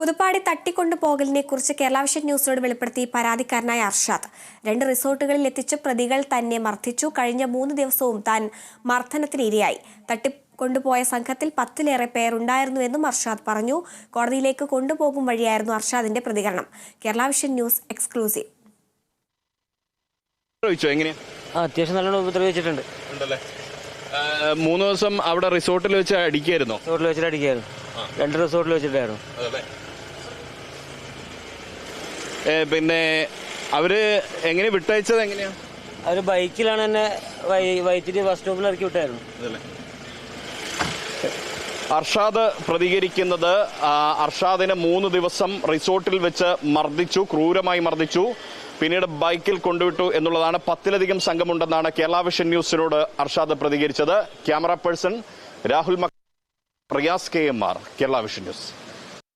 പുതുപ്പാടി തട്ടിക്കൊണ്ടു പോകലിനെ കുറിച്ച് കേരള വിഷൻ ന്യൂസിനോട് വെളിപ്പെടുത്തി പരാതിക്കാരനായ അർഷാദ്. രണ്ട് റിസോർട്ടുകളിൽ എത്തിച്ച് പ്രതികൾ തന്നെ മർദ്ദിച്ചു. കഴിഞ്ഞ മൂന്ന് ദിവസവും താൻ മർദ്ദനത്തിന് ഇരയായി തട്ടിക്കൊണ്ടുപോയ സംഘത്തിൽ പത്തിലേറെ പേർ ഉണ്ടായിരുന്നുവെന്നും അർഷാദ് പറഞ്ഞു. കോടതിയിലേക്ക് കൊണ്ടുപോകും വഴിയായിരുന്നു അർഷാദിന്റെ പ്രതികരണം. Kerala Vision News exclusive. അത്യാവശ്യം നല്ലോണം ഉപദ്രവിച്ചിട്ടുണ്ട്. മൂന്ന് ദിവസം അവിടെ റിസോർട്ടിൽ വെച്ച് അടിക്കായിരുന്നു? റിസോർട്ടിൽ വെച്ചിട്ട് അടിക്കായിരുന്നു. രണ്ട് റിസോർട്ടിൽ വെച്ചിട്ടായിരുന്നു. പിന്നെ അവർ എങ്ങനെ വിട്ടയച്ചത് എങ്ങനെയാ? അവർ ബൈക്കിലാണ് എന്നെ വൈത്തിരി ബസ് സ്റ്റോപ്പിൽ ഇറക്കി വിട്ടായിരുന്നു. അർഷാദ് പ്രതികരിക്കുന്നത് അർഷാദിനെ മൂന്ന് ദിവസം റിസോർട്ടിൽ വെച്ച് മർദ്ദിച്ചു ക്രൂരമായി മർദ്ദിച്ചു. പിന്നീട് ബൈക്കിൽ കൊണ്ടുവിട്ടു എന്നുള്ളതാണ് പത്തിലധികം സംഘമുണ്ടെന്നാണ് കേരള വിഷൻ ന്യൂസിനോട് അർഷാദ് പ്രതികരിച്ചത്. ക്യാമറ പേഴ്സൺ രാഹുൽ മക്- Riyas K M R Kerala Vision News.